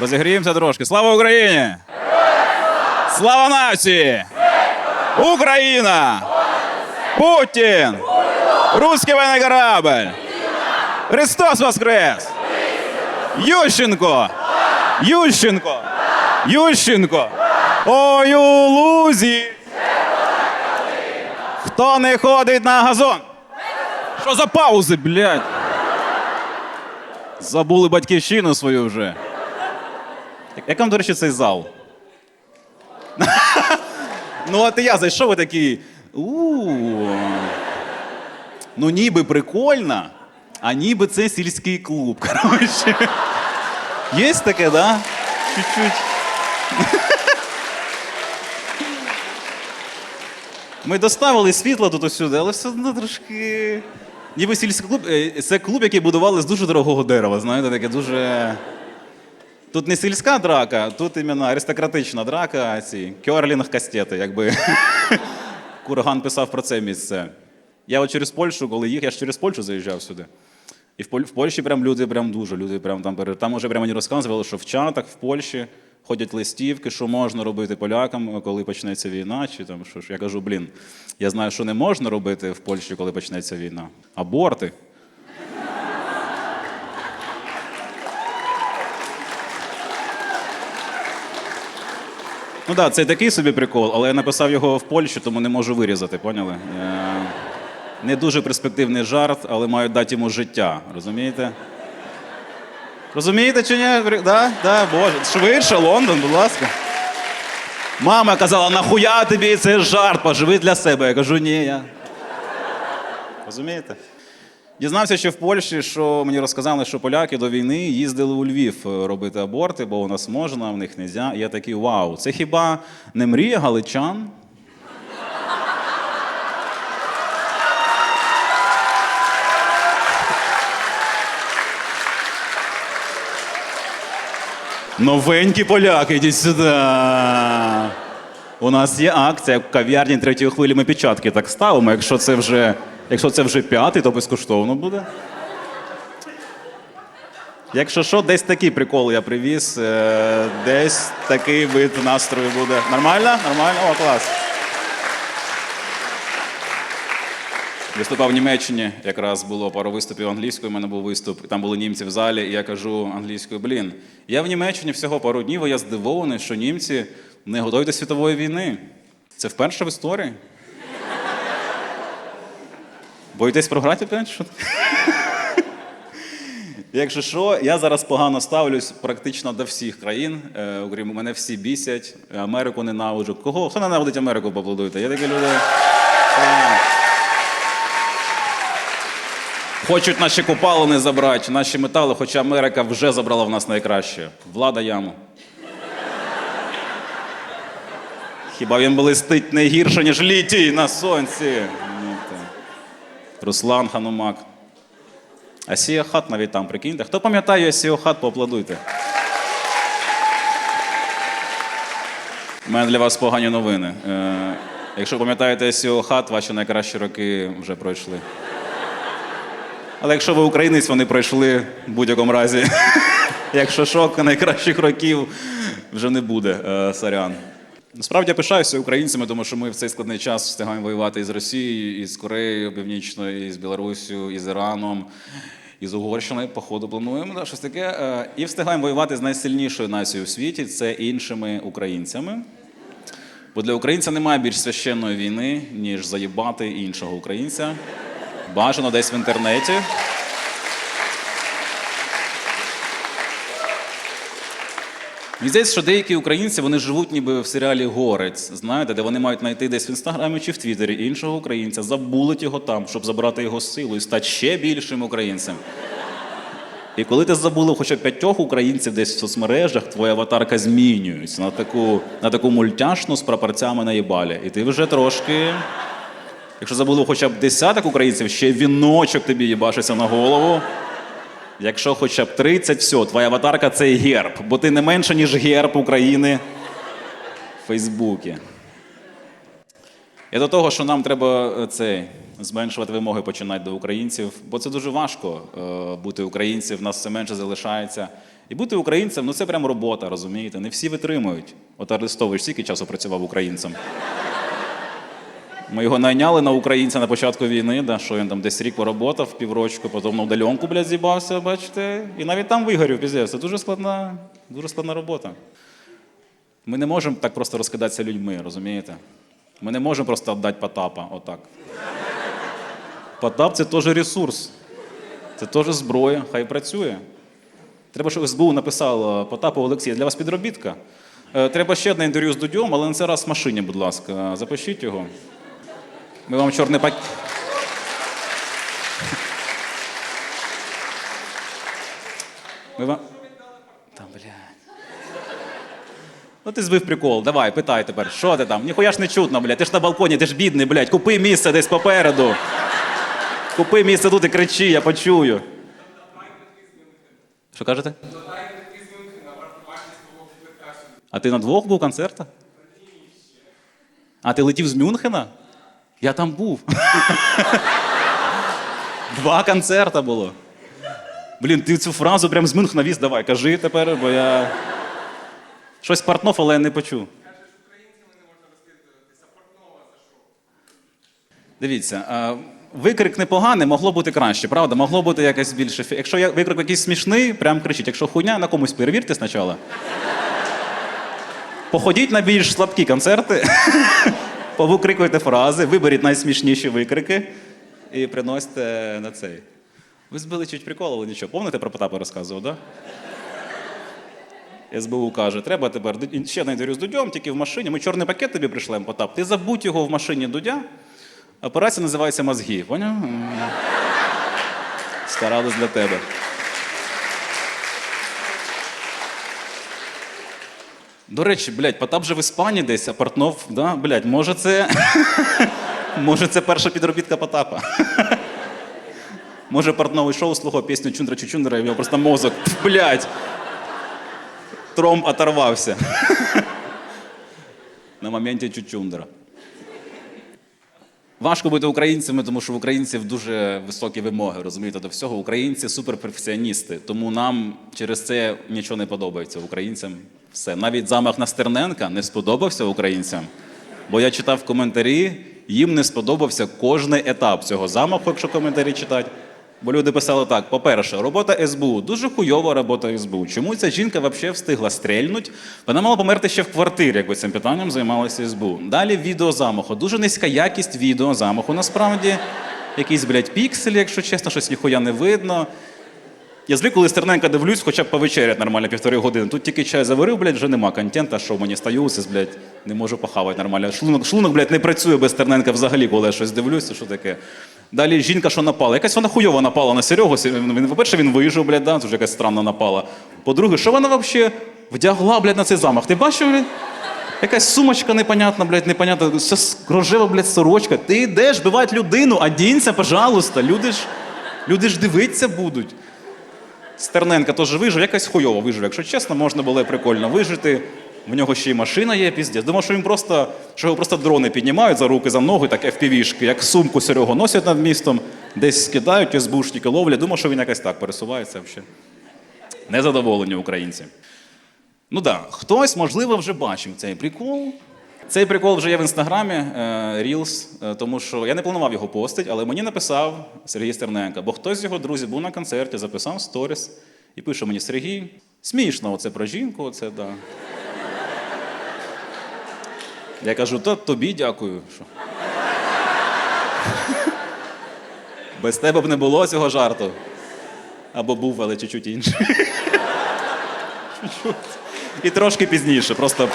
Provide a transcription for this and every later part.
Розігріємося трошки. Слава Україні! Слава нації! Україна! Путін! Русский военный корабль! Христос воскрес! Ющенко! Ющенко! Ющенко! Ой, у лузі! Хто не ходить на газон? Що за паузи, блядь? Забули батьківщину свою вже. Як вам, до речі, цей зал? ну, от і я зайшов і такий. у Ну, ніби прикольно, а ніби це сільський клуб. Коротше. Є таке, да? Чуть-чуть. Ми доставили світло тут усюди, але все одно трошки. Ніби сільський клуб. е, Це клуб, який будували з дуже дорогого дерева, знаєте, таке дуже. Тут не сільська драка, тут іменно аристократична драка, ці кьорлінг кастети, якби Курган писав про це місце. Я от через Польщу, коли їх, я ж через Польщу заїжджав сюди. І в, в Польщі прям люди прям дуже, люди прям там Там уже прямо мені розказували, що в чатах в Польщі ходять листівки, що можна робити полякам, коли почнеться війна, чи там що ж. Я кажу, блін, я знаю, що не можна робити в Польщі, коли почнеться війна. Аборти. Ну так, да, це такий собі прикол, але я написав його в Польщі, тому не можу вирізати, поняли? Е, Не дуже перспективний жарт, але мають дати йому життя, розумієте? Розумієте чи ні? Да? Да, Боже. Швидше, Лондон, будь ласка. Мама казала, нахуя тобі цей жарт, поживи для себе. Я кажу, ні, я. Розумієте? Дізнався, що в Польщі, що мені розказали, що поляки до війни їздили у Львів е, робити аборти, бо у нас можна, а в них не. І я такий вау, це хіба не мрія галичан? Новенькі поляки, йдіть сюди. У нас є акція в кав'ярні третьої хвилі. Ми печатки так ставимо. Якщо це вже, якщо це вже п'ятий, то безкоштовно буде. Якщо що, десь такий прикол я привіз, е, десь такий вид настрою буде. Нормально? Нормально? О, клас. Виступав в Німеччині, якраз було пару виступів англійською. У мене був виступ, там були німці в залі, і я кажу англійською: блін, я в Німеччині всього пару днів, і я здивований, що німці не готові до світової війни. Це вперше в історії. Боїтесь програти? Що? Якщо що, я зараз погано ставлюсь практично до всіх країн. Е, окрім мене всі бісять, Америку ненавиджу. Кого? Хто ненавидить Америку, поаплодуйте? Є такі люди. Хочуть наші купалини забрати, наші метали, хоча Америка вже забрала в нас найкраще. Влада яму. Хіба він блистить не гірше, ніж літій на сонці? Руслан Ханумак. Асія хат навіть там, прикиньте. Хто пам'ятає Асію хат, поаплодуйте. У мене для вас погані новини. Е, якщо пам'ятаєте Асію хат, ваші найкращі роки вже пройшли. Але якщо ви українець, вони пройшли в будь-якому разі. Якщо шок найкращих років вже не буде, е, сорян. Насправді я пишаюся українцями, тому що ми в цей складний час встигаємо воювати і з Росією, і з Кореєю Північною, і з Білоруссю, і з Іраном, і з Угорщиною. Походу плануємо да, щось таке. Е, І встигаємо воювати з найсильнішою нацією в світі це іншими українцями. Бо для українця немає більш священної війни, ніж заїбати іншого українця. Бажано десь в інтернеті. Мені здається, що деякі українці вони живуть ніби в серіалі Горець, знаєте, де вони мають знайти десь в інстаграмі чи в Твіттері іншого українця, забулить його там, щоб забрати його силу і стати ще більшим українцем. І коли ти забули хоча б п'ятьох українців десь в соцмережах, твоя аватарка змінюється на таку, на таку мультяшну з прапорцями на їбалі. І ти вже трошки. Якщо забули хоча б десяток українців, ще віночок тобі їбашиться на голову. Якщо хоча б 30, все, твоя аватарка це герб, бо ти не менше, ніж герб України в Фейсбуці. І до того, що нам треба е, цей, зменшувати вимоги починати до українців, бо це дуже важко е, бути українцем, в нас все менше залишається. І бути українцем ну це прям робота, розумієте? Не всі витримують. От Арестович скільки часу працював українцем. Ми його найняли на українця на початку війни, да, що він там десь рік поработав, піврочку, потім на удаленку, блядь, з'їбався, бачите. І навіть там вигорів, піздець. Це дуже складна, дуже складна робота. Ми не можемо так просто розкидатися людьми, розумієте? Ми не можемо просто віддати Потапа отак. Потап це теж ресурс, це теж зброя, хай працює. Треба, щоб СБУ написало Потапу Олексій, для вас підробітка. Е, Треба ще одне інтерв'ю з Дудьом, але на цей раз в машині, будь ласка. Запишіть його. Ми вам чорний пакет. Ми вам... Та, блядь. Ну ти збив прикол, давай, питай тепер, що ти там? Ніхуя ж не чутно, блядь. Ти ж на балконі, ти ж бідний, блядь. Купи місце десь попереду. Купи місце тут і кричи, я почую. Що кажете? А ти на двох був концертах? А ти летів з Мюнхена? Я там був. Два концерта було. Блін, ти цю фразу прям з Мюнхена віз, давай, кажи тепер, бо я. Щось портнов, але я не почув. Дивіться, викрик непоганий, могло бути краще, правда? Могло бути якось більше. фі- Якщо я викрик якийсь смішний, прям кричіть. Якщо хуйня, на комусь перевірте спочатку. Походіть на більш слабкі концерти, повикрикуйте фрази, виберіть найсмішніші викрики і приносьте на цей. Ви збили чуть прикол, але нічого. Помните про Потапа розказував, так? Да? СБУ каже, треба тепер ще інтерв'ю з Дудьом, тільки в машині. Ми чорний пакет тобі пришлемо, Потап. Ти забудь його в машині Дудя. Операція називається мозги. Поняв? Старались для тебе. До речі, блядь, Потап же в Іспанії десь, а Портнов, да, блядь, може це. може, це перша підробітка Потапа. може, Портновий шоу слухав пісню Чундра Чучундра, і в нього просто мозок, блядь. Тромб оторвався. На моменті Чучундра. Важко бути українцями, тому що в українців дуже високі вимоги, розумієте, до всього. Українці суперперфекціоністи. Тому нам через це нічого не подобається українцям. Все. Навіть замах на Стерненка не сподобався українцям. Бо я читав коментарі, їм не сподобався кожний етап цього замаху, якщо коментарі читати. Бо люди писали так: по-перше, робота СБУ дуже хуйова робота СБУ. Чому ця жінка взагалі встигла стрельнуть? Вона мала померти ще в квартирі, якби цим питанням займалася СБУ. Далі відео замаху. Дуже низька якість відео замаху. Насправді, якісь, блядь, пікселі, якщо чесно, щось ніхуя не видно. Я звик, коли Стерненка дивлюсь, хоча б повечерять нормально півтори години. Тут тільки чай заварив, блядь, вже нема контента, що мені стаюся, блядь, не можу похавати нормально. Шлунок, шлунок, блядь, не працює без Стерненка взагалі, коли я щось дивлюся, що таке. Далі жінка, що напала. Якась вона хуйово напала на Серегу. Він, по-перше, він вижив, блядь, да? це вже якась странна напала. По-друге, що вона взагалі вдягла, блядь, на цей замах? Ти бачив, блядь? Якась сумочка непонятна, блядь, непонятна, все рожева, блядь, сорочка. Ти йдеш, бивають людину, одінься, пожалуйста. Люди ж, люди ж дивитися будуть. Стерненка теж вижив, якась хуйово вижив. Якщо чесно, можна було прикольно вижити. В нього ще й машина є, піздець. Думав, що він просто, що його просто дрони піднімають за руки, за ноги, так FPV-шки, як сумку Серегу носять над містом, десь скидають, СБУшники ловлять. Думав, що він якось так пересувається взагалі. Незадоволені українці. Ну так, да, хтось, можливо, вже бачив цей прикол. Цей прикол вже є в інстаграмі е, Reels, е, тому що я не планував його постити, але мені написав Сергій Стерненко, бо хтось з його друзів був на концерті, записав сторіс і пише мені: Сергій, смішно, оце про жінку, оце да. Я кажу, то тобі дякую. Що? Без тебе б не було цього жарту. Або був, але чуть-чуть інший. І трошки пізніше, просто.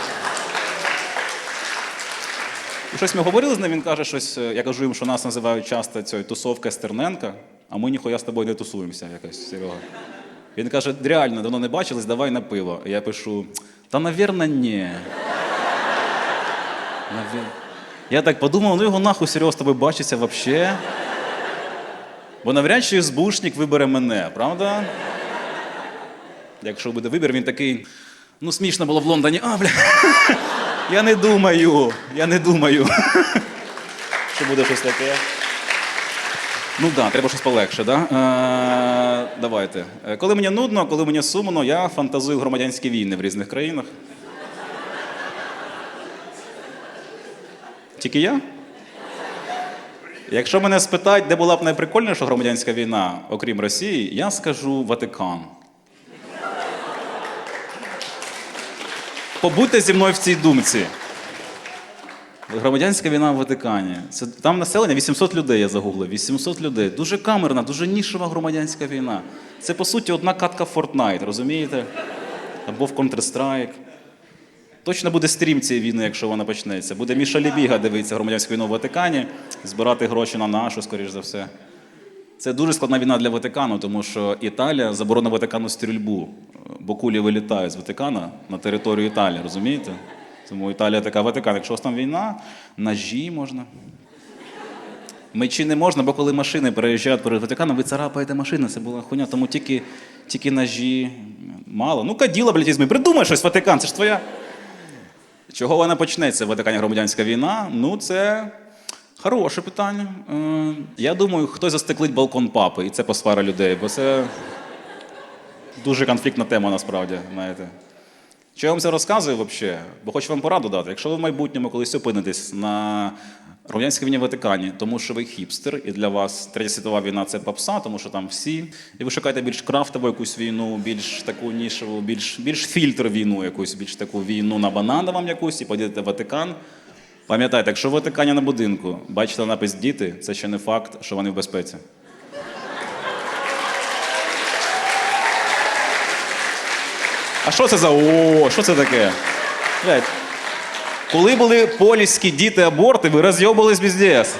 Щось ми говорили з ним, він каже щось. е, Я кажу їм, що нас називають часто цією тусовка Стерненка, а ми ніхуя з тобою не тусуємося, якось Серега. Він каже, реально, давно не бачились, давай на пиво. Я пишу: та, навірно, ні. Я так подумав, ну його нахуй Серега з тобою бачиться вообще. Бо навряд чи СБУшник вибере мене, правда? Якщо буде вибір, він такий. Ну, смішно було в Лондоні. А, бля. Я не думаю. Я не думаю. Що буде щось таке. Ну так, да, треба щось полегше, да? Е, давайте. Е, Коли мені нудно, коли мені сумно, я фантазую громадянські війни в різних країнах. Тільки я? Якщо мене спитають, де була б найприкольніша громадянська війна, окрім Росії, я скажу Ватикан. Побудьте зі мною в цій думці. Громадянська війна в Ватикані. Це там населення 800 людей. Я загуглив. 800 людей. Дуже камерна, дуже нішева громадянська війна. Це по суті одна катка Fortnite, розумієте? Або в Counter-Strike. Точно буде стрім цієї війни, якщо вона почнеться. Буде Міша Лібіга дивитися громадянську війну в Ватикані, збирати гроші на нашу, скоріш за все. Це дуже складна війна для Ватикану, тому що Італія заборонила Ватикану стрільбу, бо кулі вилітають з Ватикана на територію Італії, розумієте? Тому Італія така Ватикан. Якщо у вас там війна, ножі можна. Мечі не можна, бо коли машини переїжджають перед Ватиканом, ви царапаєте машини, це була хуйня, тому тільки, тільки ножі. Мало. Ну, каділа, блядь, візьми. Придумай щось, Ватикан, це ж твоя. Чого вона почнеться в Ватикані громадянська війна? Ну, це хороше питання. Е, Я думаю, хтось застеклить балкон папи, і це посвара людей, бо це дуже конфліктна тема насправді, знаєте. Що я вам це розказую взагалі? Бо хочу вам пораду дати. Якщо ви в майбутньому колись опинитесь на громадянській війні в Ватикані, тому що ви хіпстер, і для вас Третя світова війна це попса, тому що там всі, і ви шукаєте більш крафтову якусь війну, більш таку нішеву, більш, більш фільтр війну, якусь, більш таку війну на банана вам якусь, і поїдете в Ватикан. Пам'ятайте, якщо в Ватикані на будинку бачите напис діти, це ще не факт, що вони в безпеці. А що це за о, що це таке? Блядь. Коли були польські діти аборти, ви розйобались біздес.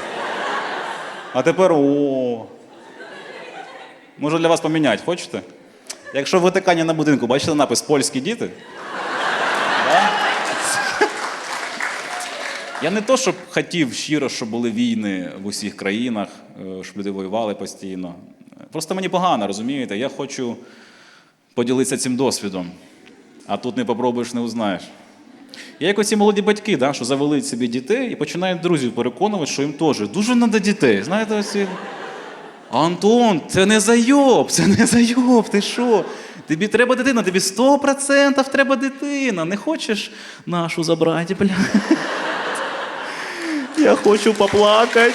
А тепер о. Можу для вас поміняти, хочете? Якщо в Ватикані на будинку бачите напис польські діти. Я не то, щоб хотів щиро, щоб були війни в усіх країнах, е, щоб люди воювали постійно. Просто мені погано, розумієте? Я хочу поділитися цим досвідом. А тут не попробуєш, не узнаєш. Я як оці молоді батьки, да, що завели собі дітей і починають друзів переконувати, що їм теж дуже треба дітей. Знаєте, оці. Антон, це не зайоб, це не зайоб, ти що? Тобі треба дитина, тобі 100% треба дитина. Не хочеш нашу забрати, бля? Я хочу поплакати.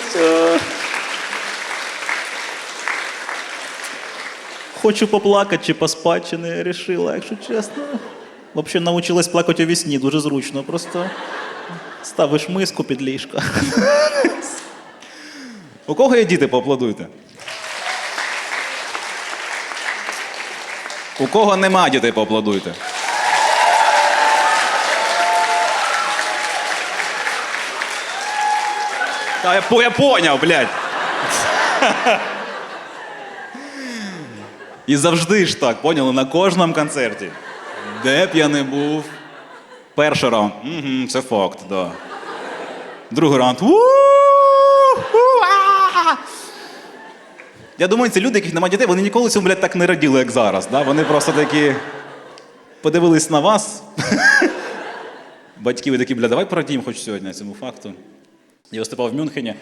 Хочу поплакати чи поспати, чи не рішила, якщо чесно. Взагалі научилась плакати у вісні, дуже зручно. Просто ставиш миску під ліжко. У кого є діти, поаплодуйте. У кого нема дітей, поаплодуйте. Та я, я поняв, блядь. І завжди ж так, поняли, на кожному концерті. Де б я не був. Перший раунд. Угу, це факт, да. Другий раунд. Я думаю, ці люди, яких немає дітей, вони ніколи цьому, блядь, так не раділи, як зараз. Да? Вони просто такі подивились на вас. Батьки ви такі, бля, давай порадіємо хоч сьогодні цьому факту. Я виступав в Мюнхені,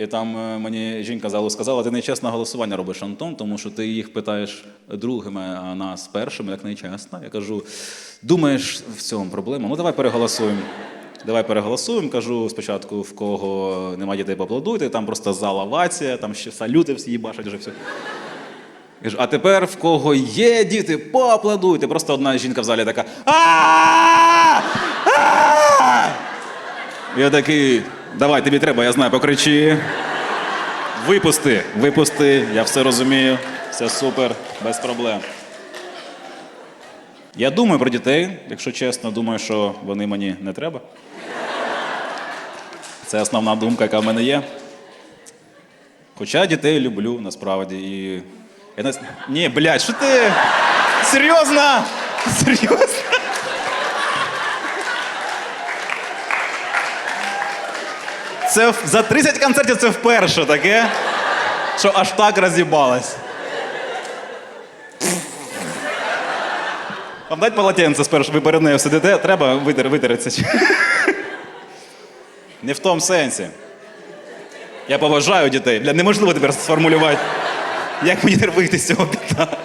і там е, мені жінка залу сказала, ти нечесне голосування робиш, Антон, тому що ти їх питаєш другими, а нас першими, як нечесно. Я кажу, думаєш, в цьому проблема? Ну давай переголосуємо. Давай переголосуємо. Кажу спочатку, в кого немає дітей, поаплодуйте, там просто зал овація, там ще салюти всі їбашать вже все. Кажу, а тепер в кого є діти, поаплодуйте. Просто одна жінка в залі така. Я такий, давай, тобі треба, я знаю, покричи. Випусти, випусти, я все розумію, все супер, без проблем. Я думаю про дітей, якщо чесно, думаю, що вони мені не треба. Це основна думка, яка в мене є. Хоча дітей люблю насправді. І... Я не... Ні, блядь, що ти? Серйозно? Серйозно? Це за 30 концертів це вперше таке, що аж так роз'їбалось. Вам дать полотенце спершу, ви перед нею сидите, треба витер, витереться. Не в тому сенсі. Я поважаю дітей. Бля, неможливо тепер сформулювати. Як мені вийти з цього питання?